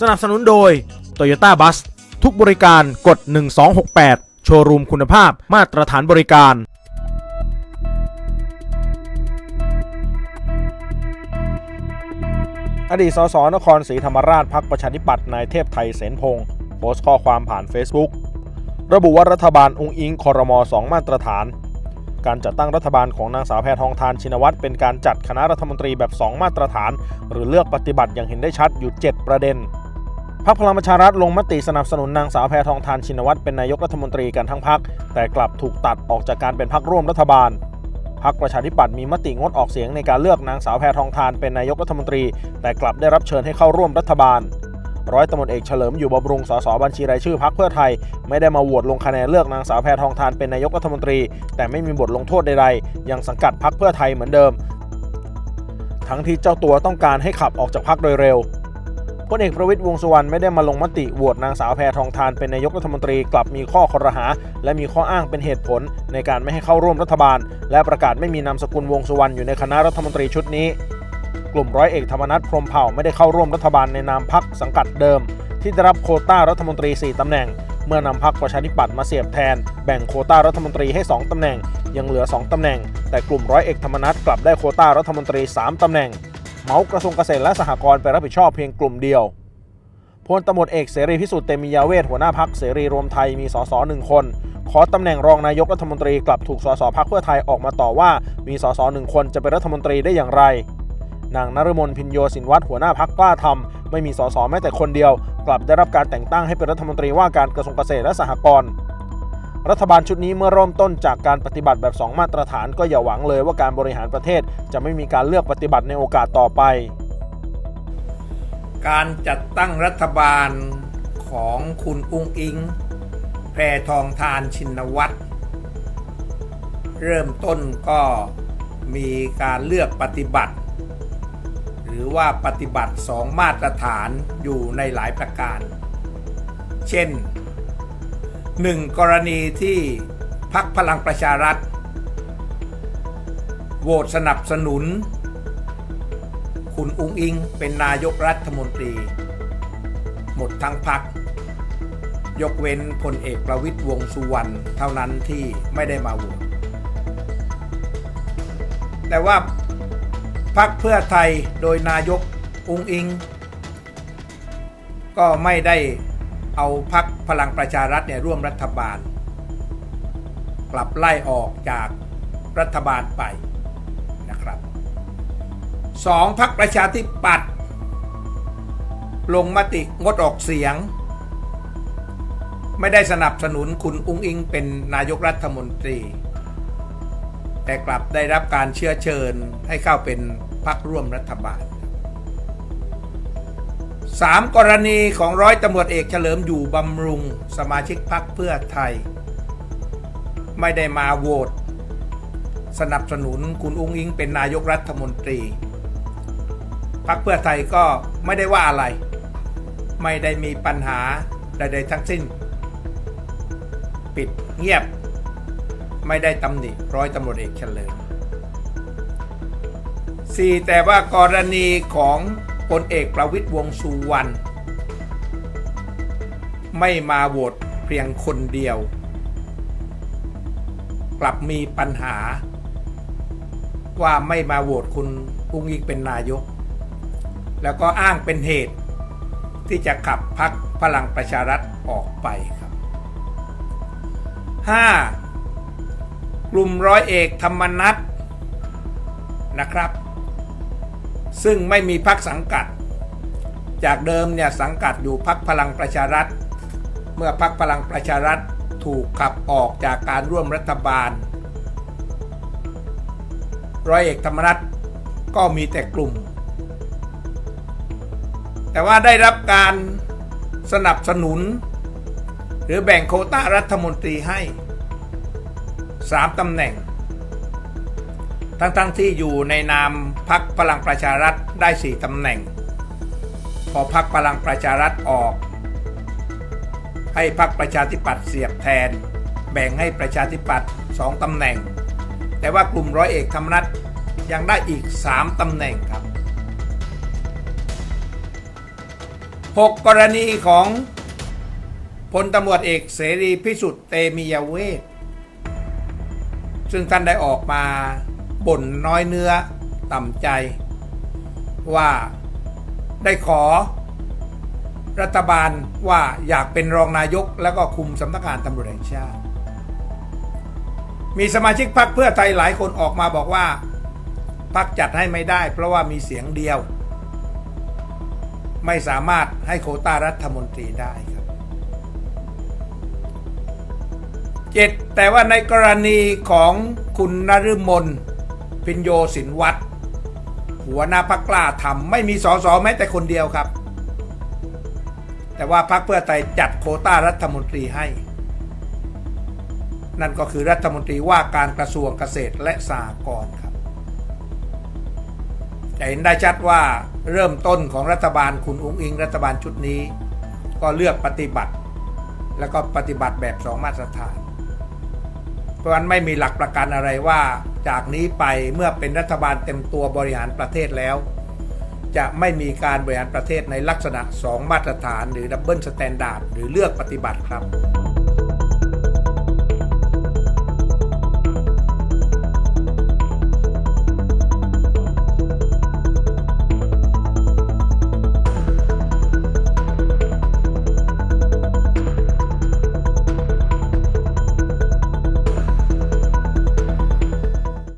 สนับสนุนโดย Toyota Bus ทุกบริการกด 1268 โชว์รูมคุณภาพมาตรฐานบริการ อดีตสสนครศรีธรรมราชพักประชาธิปัตย์นายเทพไทยเสนพงศ์โพสต์ข้อความผ่าน Facebook ระบุว่ารัฐบาลองค์อิงคอรมอสองมาตรฐาน การจัดตั้งรัฐบาลของนางสาวแพทองทานชินวัตรเป็นการจัดคณะรัฐมนตรีแบบ 2 มาตรฐาน หรือเลือกปฏิบัติอย่างเห็นได้ชัดอยู่ 7 ประเด็น พรรคพลังประชารัฐลงมติสนับสนุนนางสาวแพทองทานชินวัตรเป็นนายกรัฐมนตรีกันทั้งพรรคแต่กลับถูกตัดออกจากการเป็นพรรคร่วมรัฐบาลพรรคประชาธิปัตย์มีมติงดออกเสียงในการเลือกนางสาวแพทองทานเป็นนายกรัฐมนตรี แต่กลับได้รับเชิญให้เข้าร่วมรัฐบาล ร้อยตำรวจเอกเฉลิมอยู่บำรุงสสบัญชีรายชื่อพรรคเพื่อไทย ไม่ได้มาโหวตลงคะแนนเลือกนางสาวแพทองทานเป็นนายกรัฐมนตรี แต่ไม่มีบทลงโทษใดๆยังสังกัดพรรคเพื่อไทยเหมือนเดิม ทั้งที่เจ้าตัวต้องการให้ขับออกจากพรรคโดยเร็ว พลเอกประวิตยวงสุวรรณไม่ได้มาลงมติโหวตนางสาวแพทองทานเป็นนายกรัฐมนตรีกลับมีข้อคอรหา และมีข้ออ้างเป็นเหตุผลในการไม่ให้เข้าร่วมรัฐบาล และประกาศไม่มีนามสกุลวงสุวรรณอยู่ในคณะรัฐมนตรีชุดนี้ กลุ่มร้อยเอกธรรมนัฐพรมเผ่าไม่ได้เข้าร่วมรัฐบาลในนามพักสังกัดเดิม ที่ได้รับโคต้ารัฐมนตรี 4 ตำแหน่ง เมื่อนำพักประชาธิปัตย์มาเสียบแทน แบ่งโคต้ารัฐมนตรีให้ 2 ตำแหน่ง ยังเหลือ 2 ตำแหน่ง แต่กลุ่มร้อยเอกธรรมนัฐกลับได้โคต้ารัฐมนตรี 3 ตำแหน่ง เหมากระทรวงเกษตรและสหกรณ์ไปรับผิดชอบเพียงกลุ่มเดียวพลตำรวจเอกเสรีพิสุทธิ์เตมียาเวทหัวหน้าพักเสรีรวมไทยมีสสหนึ่งคน ขอตำแหน่งรองนายกรัฐมนตรีกลับถูกสสพักเพื่อไทยออกมาต่อว่ามีสสหนึ่งคนจะเป็นรัฐมนตรีได้อย่างไร นางนฤมลพินโยสินวัตรหัวหน้าพักกล้าทำไม่มีสสแม้แต่คนเดียว กลับได้รับการแต่งตั้งให้เป็นรัฐมนตรีว่าการกระทรวงเกษตรและสหกรณ์ รัฐบาลชุดนี้เมื่อเริ่มต้นจากการปฏิบัติแบบ 2 มาตรฐานก็อย่าหวังเลยว่าการบริหารประเทศจะไม่มีการเลือกปฏิบัติในโอกาสต่อไป การจัดตั้งรัฐบาลของคุณอุ้งอิง แพรทองทานชินวัตรเริ่มต้นก็มีการเลือกปฏิบัติ หรือว่าปฏิบัติสองมาตรฐานอยู่ในหลายประการ เช่น 1. กรณีที่พักพลังประชารัฐ โหวตสนับสนุน คุณอุ้งอิงเป็นนายกรัฐมนตรี หมดทั้งพัก ยกเว้นพลเอกประวิตยวงสุวรรณเท่านั้นที่ไม่ได้มาโหวตแต่ว่าพักเพื่อไทยโดยนายกอุ้งอิง ก็ไม่ได้ เอาพักพลังประชารัฐเนี่ยร่วมรัฐบาล กลับไล่ออกจากรัฐบาลไปนะครับสองพักประชาธิปัตย์ลงมติงดออกเสียง ไม่ได้สนับสนุนคุณอุ้งอิงเป็นนายกรัฐมนตรี แต่กลับได้รับการเชื้อเชิญให้เข้าเป็นพักร่วมรัฐบาล สามกรณีของร้อยตำรวจเอกเฉลิมอยู่บำรุงสมาชิกพักเพื่อไทย ไม่ได้มาโหวตสนับสนุนคุณอุ้งอิงเป็นนายกรัฐมนตรีพักเพื่อไทยก็ไม่ได้ว่าอะไร ไม่ได้มีปัญหาใดๆทั้งสิ้น ปิดเงียบ ไม่ได้ตำหนิร้อยตำรวจเอกเฉลิม 4. แต่ว่ากรณีของ พลเอกประวิตยวงสุวรรณไม่มาโหวตเพียงคนเดียว กลับมีปัญหา ว่าไม่มาโหวตคุณอุ้งอิงเป็นนายก แล้วก็อ้างเป็นเหตุ ที่จะขับพักพลังประชารัฐออกไปครับ 5. กลุ่มร้อยเอกธรรมนัฐนะครับ ซึ่งไม่มีพักสังกัด จากเดิมเนี่ยสังกัดอยู่พักพลังประชารัฐ เมื่อพักพลังประชารัฐถูกขับออกจากการร่วมรัฐบาล ร้อยเอกธรรมนัฐก็มีแต่กลุ่ม แต่ว่าได้รับการสนับสนุน หรือแบ่งโคต้ารัฐมนตรีให้ 3ตำแหน่ง ทั้งๆทที่อยู่ในนามพักพลังประชารัฐได้4ตำแหน่ง พอพักพลังประชารัฐออก ให้พักประชาธิปัตย์เสียบแทน แบ่งให้ประชาธิปัตย์2ตำแหน่ง แต่ว่ากลุ่มร้อยเอกธรรมนัฐยังได้อีก 3ตำแหน่งครับ 6 กรณีของพลตำรวจเอกเสรีพิสุทธิ์เตมียเวทซึ่งท่านได้ออกมา บ่นน้อยเนื้อต่ำใจ ว่าได้ขอ รัฐบาลว่าอยากเป็นรองนายกแล้วก็คุมสำนักงานตำรวจแห่งชาติ มีสมาชิกพรรคเพื่อไทยหลายคนออกมาบอกว่าพรรคจัดให้ไม่ได้ เพราะว่ามีเสียงเดียว ไม่สามารถให้โควต้ารัฐมนตรีได้ครับเจ็ดแต่ว่าในกรณีของคุณนฤมล พินโยสินวัตรหัวหน้าพักกล้าทำไม่มีสอสอแม้แต่คนเดียวครับ แต่ว่าพรรคเพื่อไทยจัดโควต้ารัฐมนตรีให้ นั่นก็คือรัฐมนตรีว่าการกระทรวงเกษตรและสหกรณ์ครับจะเห็นได้ชัดว่าเริ่มต้นของรัฐบาลคุณอุ้งอิงรัฐบาลชุดนี้ ก็เลือกปฏิบัติ แล้วก็ปฏิบัติแบบสองมาตรฐาน เพราะฉะนั้นไม่มีหลักประกันอะไรว่า จากนี้ไปเมื่อเป็นรัฐบาลเต็มตัวบริหารประเทศแล้ว จะไม่มีการบริหารประเทศในลักษณะ 2 มาตรฐาน หรือดับเบิลสแตนดาร์ดหรือเลือกปฏิบัติครับ